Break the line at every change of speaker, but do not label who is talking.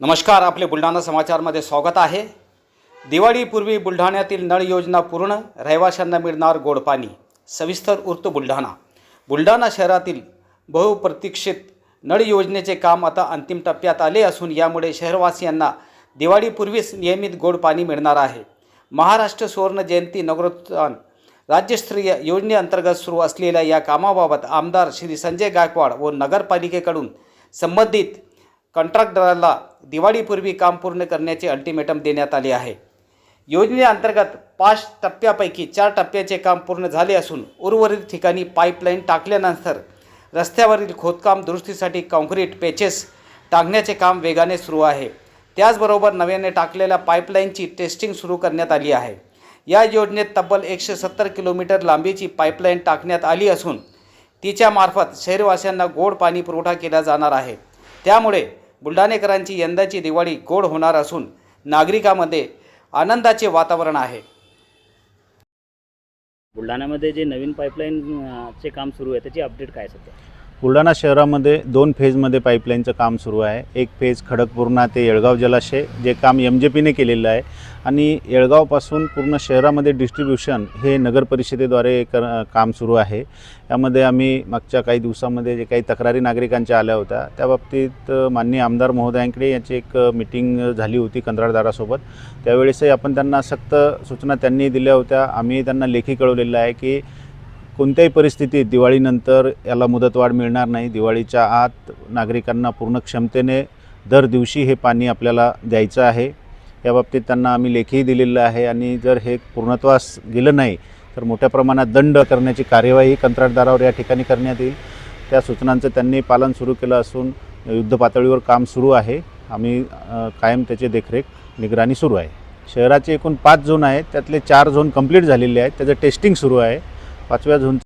नमस्कार आपले बुलढाणा समाचारमध्ये स्वागत आहे. दिवाळीपूर्वी बुलढाण्यातील नळ योजना पूर्ण रहिवाशांना मिळणार गोड पाणी. सविस्तर उर्त बुलढाणा. बुलढाणा शहरातील बहुप्रतीक्षित नळ योजनेचे काम आता अंतिम टप्प्यात आले असून यामुळे शहरवासियांना दिवाळीपूर्वीच नियमित गोड पाणी मिळणार आहे. महाराष्ट्र सुवर्ण जयंती नगरोत्थान राज्यस्तरीय योजनेअंतर्गत सुरू असलेल्या या कामाबाबत आमदार श्री संजय गायकवाड व नगरपालिकेकडून संबंधित कंत्राटदाराला दिवाळीपूर्वी काम पूर्ण करण्याचे अल्टिमेटम देण्यात आले आहे. योजनेअंतर्गत पाच टप्प्यापैकी चार टप्प्याचे काम पूर्ण झाले असून उर्वरित ठिकाणी पाईपलाईन टाकल्यानंतर रस्त्यावरील खोदकाम दुरुस्तीसाठी काँक्रीट पेचेस टाकण्याचे काम वेगाने सुरू आहे. त्याचबरोबर नव्याने टाकलेल्या पाईपलाईनची टेस्टिंग सुरू करण्यात आली आहे. या योजनेत तब्बल एकशे सत्तर किलोमीटर लांबीची पाईपलाईन टाकण्यात आली असून तिच्यामार्फत शहरवासियांना गोड पाणी पुरवठा केला जाणार आहे. त्यामुळे बुलढाणेकरांची यंदाची दिवाळी गोड होणार असून नागरिकांमध्ये आनंदाचे वातावरण आहे.
बुलढाण्यामध्ये जे नवीन पाईपलाईन चे काम सुरू आहे त्याची अपडेट काय सध्या?
बुलढाणा शहरामध्ये दोन फेजमध्ये पाईपलाईनचं काम सुरू आहे. एक फेज खडकपूर्णा ते येळगाव जलाशय जे काम एम जे पीने केलेलं आहे. आणि येळगावपासून पूर्ण शहरामध्ये डिस्ट्रीब्युशन हे नगर परिषदेद्वारे कर काम सुरू आहे. यामध्ये आम्ही मागच्या काही दिवसामध्ये जे काही तक्रारी नागरिकांच्या आल्या होत्या त्या बाबतीत माननीय आमदार महोदयांकडे याची एक मीटिंग मिटिंग झाली होती कंत्राटदारासोबत. त्यावेळेसही आपण त्यांना सक्त सूचना त्यांनी दिल्या होत्या. आम्ही त्यांना लेखी कळवलेलं आहे की कोणत्याही परिस्थितीत दिवाळीनंतर याला मुदतवाढ मिळणार नाही. दिवाळीच्या आत नागरिकांना पूर्ण क्षमतेने दर दिवशी हे पाणी आपल्याला द्यायचं आहे. याबाबतीत त्यांना आम्ही लेखीही दिलेलं आहे आणि जर हे पूर्णत्वास गेलं नाही तर मोठ्या प्रमाणात दंड करण्याची कार्यवाही कंत्राटदारावर या ठिकाणी करण्यात येईल. त्या सूचनांचं त्यांनी पालन सुरू केलं असून युद्ध पातळीवर काम सुरू आहे. आम्ही कायम त्याची देखरेख निगराणी सुरू आहे. शहराचे एकूण पाच झोन आहेत. त्यातले चार झोन कंप्लीट झालेले आहेत. त्याचं टेस्टिंग सुरू आहे. पाचव्या झोन